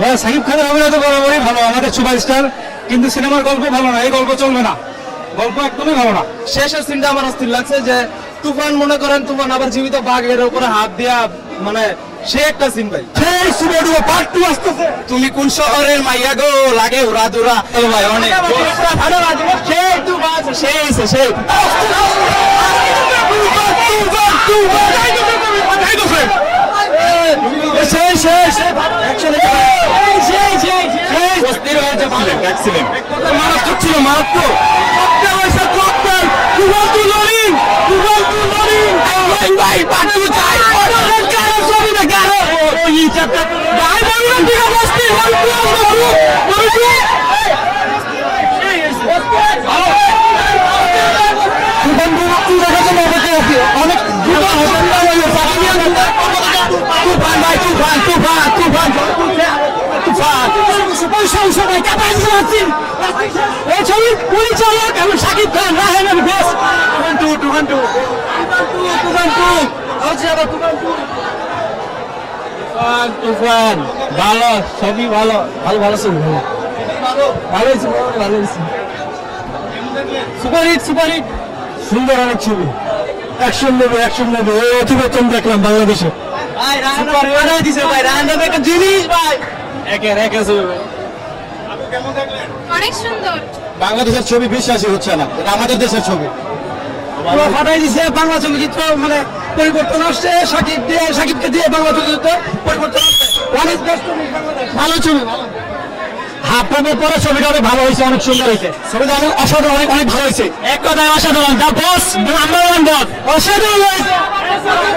হ্যাঁ সাকিব খানের অভিনয় তো বরাবরই ভালো আমাদের সুপারস্টার কিন্তু সিনেমার গল্প ভালো না এই গল্প চলবে না গল্প একদমই ভালো না শেষের সিনটা আমার অস্থির লাগছে যে তুফান মনে করেন তুফান আবার জীবিত বাঘের উপরে হাত দিয়া মানে সে একটা সিন ভাই সেই সুপার পার্ট টু আসতেছে তুমি কোন শহরের মাইয়া গো লাগে উড়া দুরা চলো ভাই অনেক সেই তুফান সেই হইছে, সেই সেই সেই সেই এক্সিলেন্ট মারাত্মক ছিল মারাত্মক অনেক তুফান ভাই তুফান তুফান সুপার সবাই কাপাস আছেন এই ছবির পরিচালক এবং শাকিব খান রাহেনের বেশ তুফান টু তুফান টু তুফান টু তুফান টু তুফান ভালো সবই ভালো। ভালো ভালো ছবি ভালো। ভালো হয়েছে ভালো হয়েছে। সুপার হিট সুপার হিট সুন্দর অনেক ছবি। অ্যাকশন নেবে অ্যাকশন নেবে। এই অতিবেতন দেখলাম বাংলাদেশে। ভাই বানাই দিছে ভাই। রান্না একটা জিনিস ভাই। একের একে ছবি ভাই। অনেক সুন্দর। বাংলাদেশের ছবি বিশ্বাসই হচ্ছে না এটা আমাদের দেশের ছবি। ফাটাই দিছে বাংলা চলচ্চিত্র মানে পরিবর্তন আসছে সাকিব দিয়ে সাকিবকে দিয়ে বাংলা চলচ্চিত্র পরিবর্তন আসছে। অনেক ভালো ছবি হাফ প্রেমের পরে ছবিটা অনেক ভালো হয়েছে অনেক সুন্দর হয়েছে। ছবিটা অনেক অসাধারণ অনেক অনেক ভালো হয়েছে। এক কথায় অসাধারণ। দা বস নাম্বার ওয়ান বস অসাধারণ।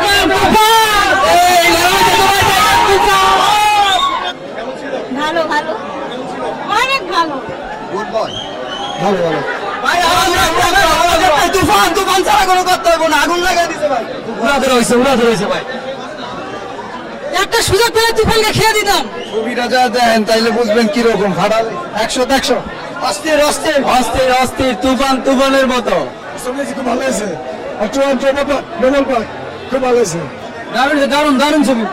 হয়েছে এই লড়াইতে তোমার ভালো ভালো অনেক ভালো ভালো ভালো। তুফান তুফান ছাড়া কোনো করতে হবে না। আগুন লাগাই দিছে ভাই। ভাই। একটা সুযোগ পেলে তুফানকে খেয়ে দিতাম। ছবিটা যা দেন তাইলে বুঝবেন কীরকম একশো একশো অস্থির অস্থির। অস্থির অস্থির তুফান তুফানের মতো। খুব ভালো খুব দারুণ দারুণ দারুণ ছবি।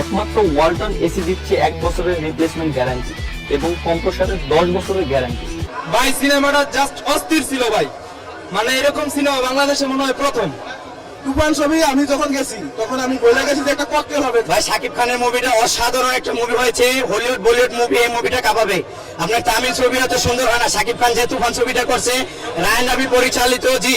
একমাত্র ওয়ালটন এসি দিচ্ছে এক বছরের রিপ্লেসমেন্ট গ্যারান্টি এবং কম্প্রেসারের দশ বছরের গ্যারান্টি ভাই সিনেমাটা জাস্ট অস্থির ছিল ভাই। মানে এরকম সিনেমা বাংলাদেশে মনে হয় প্রথম। তুফান ছবি আমি যখন গেছি তখন আমি বলে গেছি যে একটা ককটেল হবে। ভাই শাকিব খানের মুভিটা অসাধারণ একটা মুভি হয়েছে। হলিউড বলিউড মুভি এই মুভিটা কাঁপাবে। আপনার তামিল ছবি এত সুন্দর হয় না। শাকিব খান যে তুফান ছবিটা করছে রায়ন রবি পরিচালিত জি